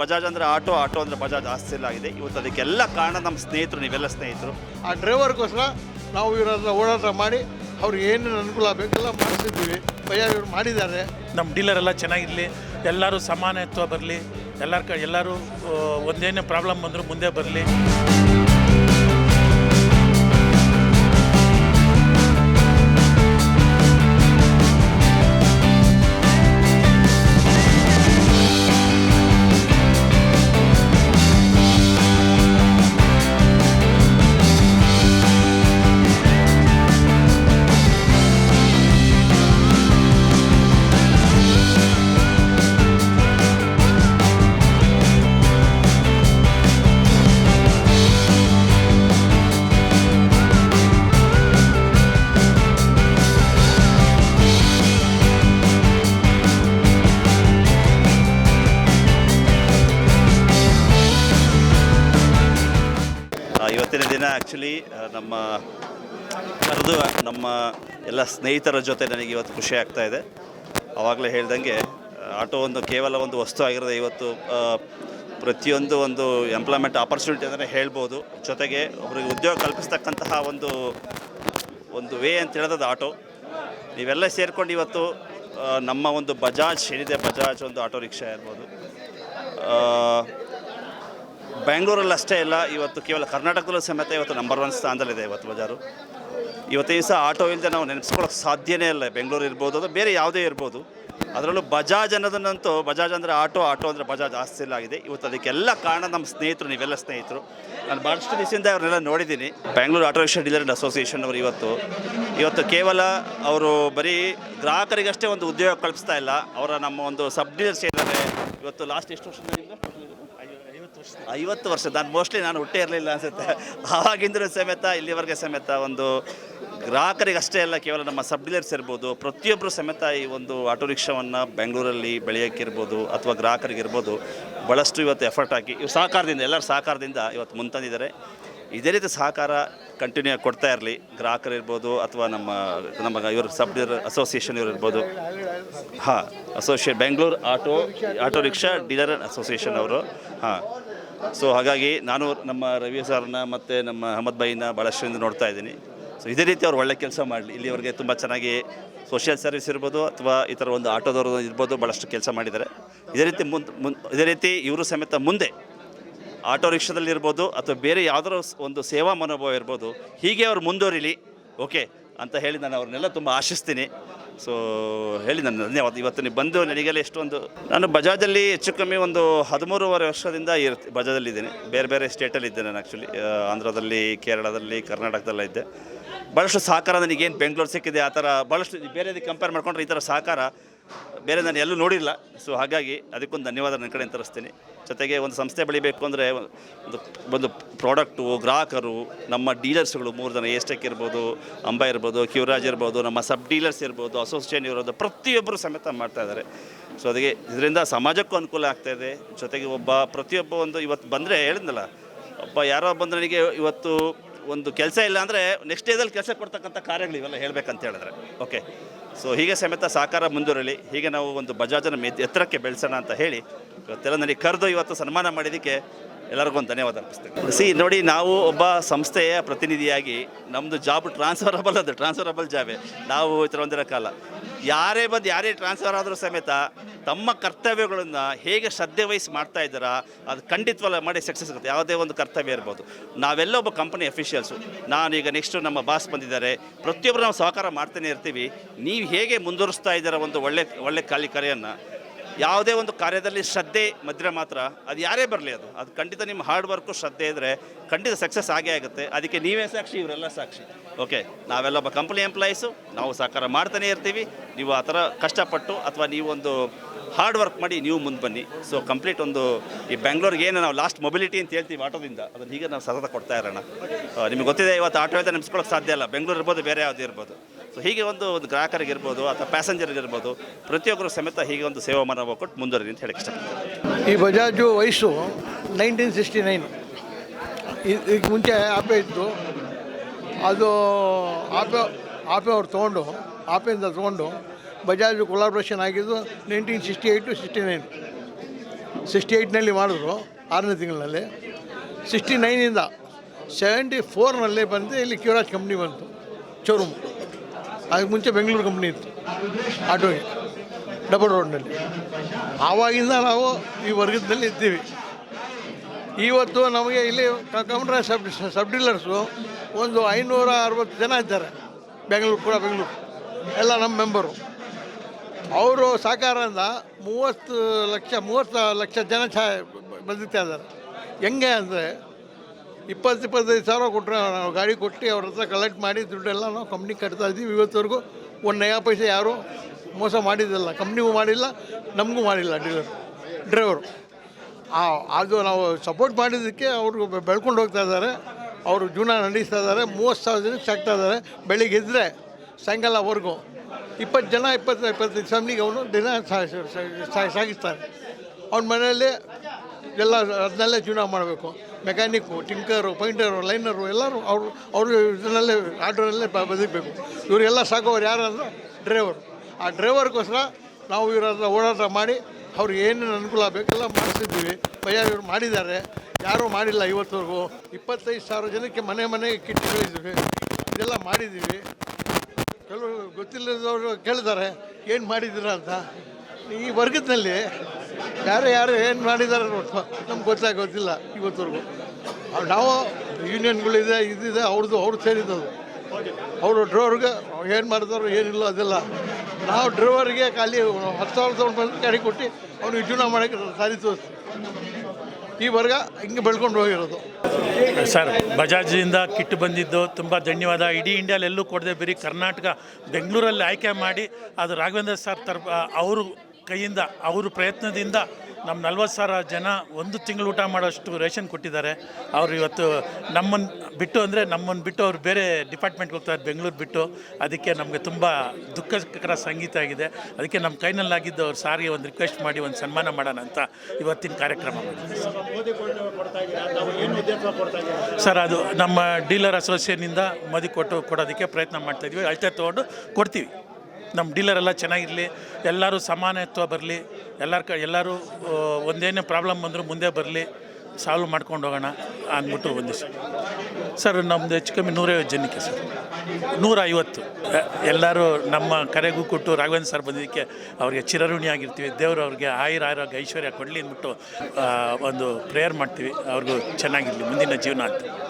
ಬಜಾಜ್ ಅಂದ್ರೆ auto auto ಅಂದ್ರೆ ಬಜಾಜ್ ಆಸ್ತಿ ಆಗಿದೆ. ಇವತ್ತು ಅದಕ್ಕೆಲ್ಲ ಕಾರಣ ನಮ್ಮ ಸ್ನೇಹಿತರು ನೀವೆಲ್ಲ ಸ್ನೇಹಿತರು. ಆ ಡ್ರೈವರ್ಗೋಸ್ಕರ ನಾವು ಇವರೆಲ್ಲ ಹತ್ರ ಓಡಾಟ ಮಾಡಿ ಅವ್ರಿಗೆ ಏನೇನು ಅನುಕೂಲ ಬೇಕೆಲ್ಲ ಮಾಡಿಸಿದ್ದೀವಿ. ಬಜಾಜ್ ಇವರು ಮಾಡಿದ್ದಾರೆ. ನಮ್ಮ ಡೀಲರ್ ಎಲ್ಲ ಚೆನ್ನಾಗಿರಲಿ ಎಲ್ಲರೂ ಸಮಾನತ್ವ ಬರಲಿ ಎಲ್ಲರ ಕ ಎಲ್ಲರೂ ಒಂದೇನೇ ಪ್ರಾಬ್ಲಮ್ ಬಂದರೂ ಮುಂದೆ ಬರಲಿ. ಆ್ಯಕ್ಚುಲಿ ನಮ್ಮ ಕರೆದು, ನಮ್ಮ ಎಲ್ಲ ಸ್ನೇಹಿತರ ಜೊತೆ ನನಗೆ ಇವತ್ತು ಖುಷಿ ಆಗ್ತಾ ಇದೆ. ಆವಾಗಲೇ ಹೇಳ್ದಂಗೆ ಆಟೋ ಒಂದು ಕೇವಲ ಒಂದು ವಸ್ತು ಆಗಿರೋದು ಇವತ್ತು ಪ್ರತಿಯೊಂದು ಒಂದು ಎಂಪ್ಲಾಯ್ಮೆಂಟ್ ಆಪರ್ಚುನಿಟಿ ಅಂತಲೇ ಹೇಳ್ಬೋದು. ಜೊತೆಗೆ ಅವ್ರಿಗೆ ಉದ್ಯೋಗ ಕಲ್ಪಿಸ್ತಕ್ಕಂತಹ ಒಂದು ಒಂದು ವೇ ಅಂತ ಹೇಳೋದು ಆಟೋ. ನೀವೆಲ್ಲ ಸೇರಿಕೊಂಡು ಇವತ್ತು ನಮ್ಮ ಒಂದು ಬಜಾಜ್ ಏನಿದೆ, ಬಜಾಜ್ ಒಂದು ಆಟೋ ರಿಕ್ಷಾ ಇರ್ಬೋದು. ಬೆಂಗಳೂರಲ್ಲಿ ಅಷ್ಟೇ ಇಲ್ಲ. ಇವತ್ತು ಕೇವಲ ಕರ್ನಾಟಕದಲ್ಲೂ ಸಮೇತ ಇವತ್ತು ನಂಬರ್ ಒನ್ ಸ್ಥಾನದಲ್ಲಿದೆ ಇವತ್ತು ಬಜಾರು. ಇವತ್ತು ಸಹ ಆಟೋ ಇಲ್ಲದೆ ನಾವು ನೆನೆಸ್ಕೊಳ್ಳೋಕೆ ಸಾಧ್ಯನೇ ಇಲ್ಲ. ಬೆಂಗಳೂರು ಇರ್ಬೋದು ಅದು ಬೇರೆ ಯಾವುದೇ ಇರ್ಬೋದು. ಅದರಲ್ಲೂ ಬಜಾಜ್ ಅನ್ನೋದನ್ನಂತೂ ಬಜಾಜ್ ಅಂದರೆ ಆಟೋ ಆಟೋ ಅಂದರೆ ಬಜಾಜ್ ಆಸ್ತಿ ಆಗಿದೆ. ಇವತ್ತು ಅದಕ್ಕೆಲ್ಲ ಕಾರಣ ನಮ್ಮ ಸ್ನೇಹಿತರು, ನೀವೆಲ್ಲ ಸ್ನೇಹಿತರು. ನಾನು ಭಾಳಷ್ಟು ದಿವಸದಿಂದ ಅವ್ರನ್ನೆಲ್ಲ ನೋಡಿದ್ದೀನಿ. Bengaluru auto rickshaw dealer association ಅವರು ಇವತ್ತು. ಇವತ್ತು ಕೇವಲ ಅವರು ಬರೀ ಗ್ರಾಹಕರಿಗಷ್ಟೇ ಒಂದು ಉದ್ಯೋಗ ಕಲ್ಪಿಸ್ತಾ ಇಲ್ಲ. ಅವರ ನಮ್ಮ ಒಂದು ಸಬ್ ಡೀಲರ್ಸ್ ಏನಾದರೆ ಇವತ್ತು ಲಾಸ್ಟ್ ಎಷ್ಟು ವರ್ಷದಿಂದ? ಐವತ್ತು ವರ್ಷ, ನಾನು ಮೋಸ್ಟ್ಲಿ ನಾನು ಹುಟ್ಟೇ ಇರಲಿಲ್ಲ ಅನಿಸುತ್ತೆ. ಆವಾಗಿಂದಲೂ ಸಮೇತ, ಇಲ್ಲಿವರೆಗೆ ಸಮೇತ ಒಂದು ಗ್ರಾಹಕರಿಗೆ ಅಷ್ಟೇ ಅಲ್ಲ, ಕೇವಲ ನಮ್ಮ ಸಬ್ ಡೀಲರ್ಸ್ ಇರ್ಬೋದು ಪ್ರತಿಯೊಬ್ಬರು ಸಮೇತ ಈ ಒಂದು ಆಟೋ ರಿಕ್ಷಾವನ್ನು ಬೆಂಗಳೂರಲ್ಲಿ ಬೆಳೆಯೋಕ್ಕಿರ್ಬೋದು ಅಥವಾ ಗ್ರಾಹಕರಿಗಿರ್ಬೋದು ಭಾಳಷ್ಟು ಇವತ್ತು ಎಫರ್ಟ್ ಹಾಕಿ ಇವ್ರು ಸಹಕಾರದಿಂದ, ಎಲ್ಲರ ಸಹಕಾರದಿಂದ ಇವತ್ತು ಮುಂತಂದಿದ್ದಾರೆ. ಇದೇ ರೀತಿ ಸಹಕಾರ ಕಂಟಿನ್ಯೂ ಆಗಿ ಕೊಡ್ತಾ ಇರಲಿ ಗ್ರಾಹಕರಿರ್ಬೋದು ಅಥವಾ ನಮ್ಮ ನಮ್ಮ ಇವರು ಸಬ್ ಡೀಲರ್ ಅಸೋಸಿಯೇಷನ್ ಇವ್ರು ಇರ್ಬೋದು. ಹಾಂ association Bengaluru auto auto rickshaw dealer association ಅವರು, ಹಾಂ. ಸೊ ಹಾಗಾಗಿ ನಾನು ನಮ್ಮ ರವಿ ಸರ್ನ ಮತ್ತು ನಮ್ಮ ಅಹಮದ್ ಬೈನ ಭಾಳಷ್ಟರಿಂದ ನೋಡ್ತಾ ಇದ್ದೀನಿ. ಸೊ ಇದೇ ರೀತಿ ಅವ್ರು ಒಳ್ಳೆ ಕೆಲಸ ಮಾಡಲಿ, ಇಲ್ಲಿವರೆಗೆ ತುಂಬ ಚೆನ್ನಾಗಿ ಸೋಷಿಯಲ್ ಸರ್ವಿಸ್ ಇರ್ಬೋದು ಅಥವಾ ಈ ಥರ ಒಂದು ಆಟೋದವರು ಇರ್ಬೋದು ಭಾಳಷ್ಟು ಕೆಲಸ ಮಾಡಿದ್ದಾರೆ. ಇದೇ ರೀತಿ ಮುಂದೆ ಮುಂದೆ, ಇದೇ ರೀತಿ ಇವರು ಸಮೇತ ಮುಂದೆ ಆಟೋ ರಿಕ್ಷಾದಲ್ಲಿ ಇರ್ಬೋದು ಅಥವಾ ಬೇರೆ ಯಾವುದಾದ್ರು ಸ್- ಒಂದು ಸೇವಾ ಮನೋಭಾವ ಇರ್ಬೋದು, ಹೀಗೆ ಅವ್ರು ಮುಂದುವರಿಲಿ. ಓಕೆ ಅಂತ ಹೇಳಿ ನಾನು ಅವ್ರನ್ನೆಲ್ಲ ತುಂಬ ಆಶಿಸ್ತೀನಿ. ಸೊ ಹೇಳಿ ನನ್ನ ಧನ್ಯವಾದ. ಇವತ್ತು ನೀವು ಬಂದು ನನಗೆಲ್ಲ ಎಷ್ಟೊಂದು ನಾನು ಬಜಾಜಲ್ಲಿ ಹೆಚ್ಚು ಕಮ್ಮಿ ಒಂದು ಹದಿಮೂರುವರೆ ವರ್ಷದಿಂದ ಇರ್ ಬಜಾಜಲ್ಲಿದ್ದೀನಿ. ಬೇರೆ ಬೇರೆ ಸ್ಟೇಟಲ್ಲಿ ಇದ್ದೆ ನಾನು ಆ್ಯಕ್ಚುಲಿ ಆಂಧ್ರದಲ್ಲಿ, ಕೇರಳದಲ್ಲಿ, ಕರ್ನಾಟಕದಲ್ಲ ಇದ್ದೆ. ಭಾಳಷ್ಟು ಸಹಕಾರ ನನಗೇನು, ಬೆಂಗಳೂರು ಸಿಕ್ಕಿದೆ, ಆ ಥರ ಭಾಳಷ್ಟು ಬೇರೆ ಕಂಪೇರ್ ಮಾಡಿಕೊಂಡ್ರೆ ಈ ಥರ ಸಹಕಾರ ಬೇರೆ ನಾನು ಎಲ್ಲೂ ನೋಡಿಲ್ಲ. ಸೊ ಹಾಗಾಗಿ ಅದಕ್ಕೊಂದು ಧನ್ಯವಾದ ನನ್ನ ಕಡೆ ತರಿಸ್ತೀನಿ. ಜೊತೆಗೆ ಒಂದು ಸಂಸ್ಥೆ ಬೆಳಿಬೇಕು ಅಂದರೆ ಒಂದು ಒಂದು ಪ್ರಾಡಕ್ಟು ಗ್ರಾಹಕರು, ನಮ್ಮ ಡೀಲರ್ಸ್ಗಳು ಮೂರು ಜನ ಎಸ್ಟೆಕ್ ಇರ್ಬೋದು, ಅಂಬ ಇರ್ಬೋದು ಕ್ಯೂರಾಜ್ ಇರ್ಬೋದು, ನಮ್ಮ ಸಬ್ ಡೀಲರ್ಸ್ ಇರ್ಬೋದು ಅಸೋಸಿಯೇಷನ್ ಇರೋದು ಪ್ರತಿಯೊಬ್ಬರು ಸಮೇತ ಮಾಡ್ತಾಯಿದ್ದಾರೆ ಸೊ ಅದಕ್ಕೆ ಇದರಿಂದ ಸಮಾಜಕ್ಕೂ ಅನುಕೂಲ ಆಗ್ತಾಯಿದೆ ಜೊತೆಗೆ ಒಬ್ಬ, ಪ್ರತಿಯೊಬ್ಬ ಒಂದು ಇವತ್ತು ಬಂದರೆ ಹೇಳಿದ್ನಲ್ಲ, ಒಬ್ಬ ಯಾರೋ ಬಂದು ನನಗೆ ಇವತ್ತು ಒಂದು ಕೆಲಸ ಇಲ್ಲ ಅಂದರೆ ನೆಕ್ಸ್ಟ್ ಡೇದಲ್ಲಿ ಕೆಲಸ ಕೊಡ್ತಕ್ಕಂಥ ಕಾರ್ಯಗಳು ಇವೆಲ್ಲ ಹೇಳ್ಬೇಕಂತ ಹೇಳಿದ್ರೆ. ಓಕೆ ಸೊ ಹೀಗೆ ಸಮೇತ ಸಹಕಾರ ಮುಂದುವರಲಿ. ಹೀಗೆ ನಾವು ಒಂದು ಬಜಾಜನ ಎತ್ತರಕ್ಕೆ ಬೆಳೆಸೋಣ ಅಂತ ಹೇಳಿ ಇವತ್ತೆಲ್ಲ ನನಗೆ ಕರೆದು ಇವತ್ತು ಸನ್ಮಾನ ಮಾಡಿದ್ದಕ್ಕೆ ಎಲ್ಲರಿಗೂ ಒಂದು ಧನ್ಯವಾದ ಅರ್ಪಿಸ್ತೇನೆ. ಸಿ ನೋಡಿ, ನಾವು ಒಬ್ಬ ಸಂಸ್ಥೆಯ ಪ್ರತಿನಿಧಿಯಾಗಿ ನಮ್ಮದು ಜಾಬ್ ಟ್ರಾನ್ಸ್ಫರಬಲ್ ಅದು ಟ್ರಾನ್ಸ್ಫರಬಲ್ ಜಾಬೇ ನಾವು ಈ ಥರ ಒಂದಿರೋ ಕಾಲ. ಯಾರೇ ಬಂದು, ಯಾರೇ ಟ್ರಾನ್ಸ್ಫರ್ ಆದರೂ ಸಮೇತ ತಮ್ಮ ಕರ್ತವ್ಯಗಳನ್ನು ಹೇಗೆ ಶ್ರದ್ಧೆ ವಹಿಸಿ ಮಾಡ್ತಾ ಇದ್ದಾರಾ, ಅದು ಖಂಡಿತವಲ್ಲ ಮಾಡಿ ಸಕ್ಸಸ್ ಆಗುತ್ತೆ. ಯಾವುದೇ ಒಂದು ಕರ್ತವ್ಯ ಇರ್ಬೋದು. ನಾವೆಲ್ಲ ಒಬ್ಬ ಕಂಪನಿ ಅಫಿಷಿಯಲ್ಸು ನಾನೀಗ ನೆಕ್ಸ್ಟು ನಮ್ಮ ಬಾಸ್ ಬಂದಿದ್ದಾರೆ. ಪ್ರತಿಯೊಬ್ಬರು ನಾವು ಸಹಕಾರ ಮಾಡ್ತಾನೆ ಇರ್ತೀವಿ. ನೀವು ಹೇಗೆ ಮುಂದುವರಿಸ್ತಾ ಇದ್ದೀರಾ ಒಂದು ಒಳ್ಳೆ ಒಳ್ಳೆ ಖಾಲಿ ಕರೆಯನ್ನು ಯಾವುದೇ ಒಂದು ಕಾರ್ಯದಲ್ಲಿ ಶ್ರದ್ಧೆ ಮಧ್ಯ ಮಾತ್ರ ಅದು ಯಾರೇ ಬರಲಿ ಅದು. ಅದು ಖಂಡಿತ ನಿಮ್ಮ ಹಾರ್ಡ್ ವರ್ಕು ಶ್ರದ್ಧೆ ಇದ್ದರೆ ಖಂಡಿತ ಸಕ್ಸಸ್ ಆಗೇ ಆಗುತ್ತೆ. ಅದಕ್ಕೆ ನೀವೇ ಸಾಕ್ಷಿ, ಇವರೆಲ್ಲ ಸಾಕ್ಷಿ. ಓಕೆ ನಾವೆಲ್ಲ ಒಬ್ಬ ಕಂಪ್ನಿ ಎಂಪ್ಲಾಯೀಸು ನಾವು ಸಹಕಾರ ಮಾಡ್ತಾನೆ ಇರ್ತೀವಿ. ನೀವು ಆ ಥರ ಕಷ್ಟಪಟ್ಟು ಅಥವಾ ನೀವೊಂದು ಹಾರ್ಡ್ ವರ್ಕ್ ಮಾಡಿ ನೀವು ಮುಂದೆ ಬನ್ನಿ. ಸೊ ಕಂಪ್ಲೀಟ್ ಒಂದು ಈ ಬೆಂಗಳೂರಿಗೆ ಏನು ನಾವು ಲಾಸ್ಟ್ ಮೊಬಿಲಿಟಿ ಅಂತ ಹೇಳ್ತೀವಿ ಆಟೋದಿಂದ. ಅದನ್ನು ಹೀಗೆ ನಾವು ಸತತ ಕೊಡ್ತಾ ಇರೋಣ. ನಿಮ್ಗೆ ನಿಮಗೆ ಗೊತ್ತಿದೆ, ಇವತ್ತು ಆಟೋ ಇಲ್ಲದೆ ನೆನೆಸ್ಕೊಳ್ಳೋಕೆ ಸಾಧ್ಯ ಇಲ್ಲ. ಬೆಂಗಳೂರು ಇರ್ಬೋದು, ಬೇರೆ ಯಾವುದೇ ಇರ್ಬೋದು. ಸೊ ಹೀಗೆ ಒಂದು ಒಂದು ಗ್ರಾಹಕರಿಗಿರ್ಬೋದು ಅಥವಾ ಪ್ಯಾಸೆಂಜರ್ಗಿರ್ಬೋದು ಪ್ರತಿಯೊಬ್ಬರು ಸಮೇತ ಹೀಗೆ ಒಂದು ಸೇವಾ ಮನೋಭಾವ ಕೊಟ್ಟು ಮುಂದುವರಿ ಅಂತ ಹೇಳಕ್ಕೆ ಇಷ್ಟಪಡ್ತೀನಿ. ಈ ಬಜಾಜು ವಯಸ್ಸು ನೈನ್ಟೀನ್ ಸಿಕ್ಸ್ಟಿ ನೈನ್ ಇದಕ್ಕೆ ಮುಂಚೆ ಆಪೆ ಇತ್ತು. ಅದು ಆಪೆ ಆಪೆ ಅವ್ರು ತೊಗೊಂಡು, ಆಪೆಯಿಂದ ತೊಗೊಂಡು ಬಜಾಜ್ ಕೊಲಾಬ್ರೇಷನ್ ಆಗಿದ್ದು nineteen sixty eight to sixty nine sixty ಏಯ್ಟ್ನಲ್ಲಿ ಮಾಡಿದ್ರು, ಆರನೇ ತಿಂಗಳಲ್ಲಿ. ಸಿಕ್ಸ್ಟಿ ನೈನಿಂದ ಸೆವೆಂಟಿ ಫೋರ್ನಲ್ಲಿ ಬಂದು ಇಲ್ಲಿ ಕ್ಯೂರಾಜ್ ಕಂಪ್ನಿ ಬಂತು ಶೋರೂಮ್ ಅದಕ್ಕೆ ಮುಂಚೆ ಬೆಂಗಳೂರು ಕಂಪ್ನಿ ಇತ್ತು ಆಟೋಗೆ ಡಬಲ್ ರೋಡ್ನಲ್ಲಿ ಆವಾಗಿಂದ ನಾವು ಈ ವರ್ಗದಲ್ಲಿ ಇದ್ದೀವಿ. ಇವತ್ತು ನಮಗೆ ಇಲ್ಲಿ ಕಮರ ಸಬ್ ಸಬ್ ಡೀಲರ್ಸು ಒಂದು ಐನೂರ ಅರವತ್ತು ಜನ ಇದ್ದಾರೆ. ಬೆಂಗಳೂರು ಕೂಡ ಬೆಂಗಳೂರು. ಎಲ್ಲ ನಮ್ಮ ಮೆಂಬರು ಅವರು ಸಹಕಾರದಿಂದ ಮೂವತ್ತು ಲಕ್ಷ ಮೂವತ್ತು ಲಕ್ಷ ಜನ ಛಾ ಬದುಕ್ತಾ ಇದ್ದಾರೆ. ಹೆಂಗೆ ಅಂದರೆ ಇಪ್ಪತ್ತು, ಇಪ್ಪತ್ತೈದು ಸಾವಿರ ಕೊಟ್ಟರೆ ನಾವು ಗಾಡಿ ಕೊಟ್ಟು ಅವ್ರ ಹತ್ರ ಕಲೆಕ್ಟ್ ಮಾಡಿ ದುಡ್ಡೆಲ್ಲ ನಾವು ಕಂಪ್ನಿ ಕಟ್ತಾ ಇದ್ದೀವಿ. ಇವತ್ತವರೆಗೂ ಒಂದು ನಯಾ ಪೈಸೆ ಯಾರೂ ಮೋಸ ಮಾಡಿದ್ದಿಲ್ಲ. ಕಂಪ್ನಿಗೂ ಮಾಡಿಲ್ಲ, ನಮಗೂ ಮಾಡಿಲ್ಲ ಡ್ರೈವರು ಆ, ಅದು ನಾವು ಸಪೋರ್ಟ್ ಮಾಡಿದ್ದಕ್ಕೆ ಅವರು ಬೆಳ್ಕೊಂಡು ಹೋಗ್ತಾ ಇದ್ದಾರೆ. ಅವರು ಜೀವನ ನಡೆಸ್ತಾ ಇದ್ದಾರೆ. ಮೂವತ್ತು ಸಾವಿರ ಜನಕ್ಕೆ ಸಾಕ್ತಾ ಇದ್ದಾರೆ. ಬೆಳಿಗ್ಗೆ ಎದ್ದರೆ ಸಾಯಂಕಾಲವರೆಗೂ ಇಪ್ಪತ್ತು ಜನ, ಇಪ್ಪತ್ತು, ಇಪ್ಪತ್ತೈದು ಫ್ಯಾಮ್ಲಿಗೆ ಅವನು ದಿನ ಸಾಗಿಸ್ತಾರೆ. ಅವನ ಮನೆಯಲ್ಲಿ ಎಲ್ಲ, ಅದನ್ನೆಲ್ಲೇ ಜೀವನ ಮಾಡಬೇಕು. ಮೆಕ್ಯಾನಿಕ್ಕು, ಟಿಂಕರು, ಪೈಂಟರು, ಲೈನರು, ಎಲ್ಲರೂ ಅವರು ಅವರು ಇದರಲ್ಲೇ ಬ- ಬದುಕಬೇಕು. ಇವರೆಲ್ಲ ಸಾಕೋರು ಯಾರಂದ್ರೆ ಡ್ರೈವರು. ಆ ಡ್ರೈವರ್ಗೋಸ್ಕರ ನಾವು ಇವ್ರ ಹತ್ರ ಓಡಾಟ ಮಾಡಿ ಅವ್ರಿಗೆ ಏನೇನು ಅನುಕೂಲ ಬೇಕೆಲ್ಲ ಮಾಡಿಸಿದ್ದೀವಿ ಭಯ ಇವರು ಮಾಡಿದ್ದಾರೆ. ಯಾರೂ ಮಾಡಿಲ್ಲ ಇವತ್ತವರೆಗೂ. ಇಪ್ಪತ್ತೈದು ಸಾವಿರ ಜನಕ್ಕೆ ಮನೆ ಮನೆಗೆ ಕಿಟ್ ಕಳಿಸಿದ್ವಿ. ಇದೆಲ್ಲ ಮಾಡಿದ್ದೀವಿ. ಕೆಲವರು ಗೊತ್ತಿಲ್ಲದವರು ಕೇಳಿದ್ದಾರೆ, ಏನು ಮಾಡಿದ್ದೀರಾ ಅಂತ. ಈ ವರ್ಗದಲ್ಲಿ ಯಾರು ಯಾರು ಏನು ಮಾಡಿದ್ದಾರೆ ನಮ್ಗೆ ಗೊತ್ತಾಗೋದಿಲ್ಲ ಗೊತ್ತಿಲ್ಲ ಇವತ್ತವರೆಗೂ ನಾವು ಯೂನಿಯನ್ಗಳಿದೆ ಇದಿದೆ ಅವ್ರದ್ದು ಅವ್ರು ಸೇರಿದ್ದದು ಅವರು ಡ್ರೈವರ್ಗೆ ಏನು ಮಾಡಿದ್ರು ಏನಿಲ್ಲ ಅದೆಲ್ಲ. ನಾವು ಡ್ರೈವರ್ಗೆ ಖಾಲಿ ಹತ್ತು ಸಾವಿರ ತೊಗೊಂಡು ಗಾಡಿ ಕೊಟ್ಟು ಅವ್ನಿಗೆ ಜೀವನ ಮಾಡೋಕ್ಕೆ ಸಾರಿ ತೋರಿಸ್ತೀವಿ. ಈ ವರ್ಗ ಹಿಂಗೆ ಬೆಳ್ಕೊಂಡು ಹೋಗಿರೋದು. ಸರ್ ಬಜಾಜಿಂದ ಕಿಟ್ ಬಂದಿದ್ದು ತುಂಬ ಧನ್ಯವಾದ. ಇಡೀ ಇಂಡಿಯಾಲೆಲ್ಲೂ ಕೊಡದೆ ಬರೀ ಕರ್ನಾಟಕ, ಬೆಂಗಳೂರಲ್ಲಿ ಆಯ್ಕೆ ಮಾಡಿ ಅದು ರಾಘವೇಂದ್ರ ಸರ್ ತರ್ ಅವರು ಕೈಯಿಂದ, ಅವರು ಪ್ರಯತ್ನದಿಂದ ನಮ್ಮ ನಲ್ವತ್ತು ಸಾವಿರ ಜನ ಒಂದು ತಿಂಗಳು ಊಟ ಮಾಡೋಷ್ಟು ರೇಷನ್ ಕೊಟ್ಟಿದ್ದಾರೆ. ಅವರು ಇವತ್ತು ನಮ್ಮನ್ನು ಬಿಟ್ಟು ಅಂದರೆ ನಮ್ಮನ್ನು ಬಿಟ್ಟು ಅವರು ಬೇರೆ ಡಿಪಾರ್ಟ್ಮೆಂಟ್ಗೆ ಹೋಗ್ತಾರೆ, ಬೆಂಗಳೂರು ಬಿಟ್ಟು. ಅದಕ್ಕೆ ನಮಗೆ ತುಂಬ ದುಃಖಕರ ಸಂಗೀತ ಆಗಿದೆ. ಅದಕ್ಕೆ ನಮ್ಮ ಕೈನಲ್ಲಾಗಿದ್ದು ಅವ್ರು ಸಾರಿಗೆ ಒಂದು ರಿಕ್ವೆಸ್ಟ್ ಮಾಡಿ, ಒಂದು ಸನ್ಮಾನ ಮಾಡೋಣ ಅಂತ ಇವತ್ತಿನ ಕಾರ್ಯಕ್ರಮ ಸರ್, ಅದು ನಮ್ಮ ಡೀಲರ್ ಅಸೋಸಿಯೇಷನಿಂದ ಮದಿ ಕೊಟ್ಟು ಕೊಡೋದಕ್ಕೆ ಪ್ರಯತ್ನ ಮಾಡ್ತಾಯಿದ್ವಿ ಅಳತೆ ತೊಗೊಂಡು ಕೊಡ್ತೀವಿ. ನಮ್ಮ ಡೀಲರ್ ಎಲ್ಲ ಚೆನ್ನಾಗಿರಲಿ, ಎಲ್ಲರೂ ಸಮಾನತ್ವ ಬರಲಿ, ಎಲ್ಲರ ಕ, ಎಲ್ಲರೂ ಒಂದೇನೇ ಪ್ರಾಬ್ಲಮ್ ಬಂದರೂ ಮುಂದೆ ಬರಲಿ ಸಾಲ್ವ್ ಮಾಡ್ಕೊಂಡು ಹೋಗೋಣ ಅಂದ್ಬಿಟ್ಟು ಒಂದಿಷ್ಟು ಸರ್ ನಮ್ಮದು ಹೆಚ್ಚು ಕಮ್ಮಿ ನೂರೈವತ್ತು ಜನಕ್ಕೆ ಸರ್. ನೂರ ಐವತ್ತು ಎ- ಎಲ್ಲರೂ ನಮ್ಮ ಕರೆಗೂ ಕೊಟ್ಟು ರಾಘವೇಂದ್ರ ಸರ್ ಬಂದಿದ್ದಕ್ಕೆ ಅವ್ರಿಗೆ ಚಿರಋಣಿಯಾಗಿರ್ತೀವಿ ದೇವರು ಅವ್ರಿಗೆ ಆಯುರ ಆರೋಗ್ಯ ಐಶ್ವರ್ಯ ಕೊಡಲಿ ಅಂದ್ಬಿಟ್ಟು ಒಂದು ಪ್ರೇಯರ್ ಮಾಡ್ತೀವಿ. ಅವ್ರಿಗೂ ಚೆನ್ನಾಗಿರಲಿ, ಮುಂದಿನ ಜೀವನ ಅಂತ.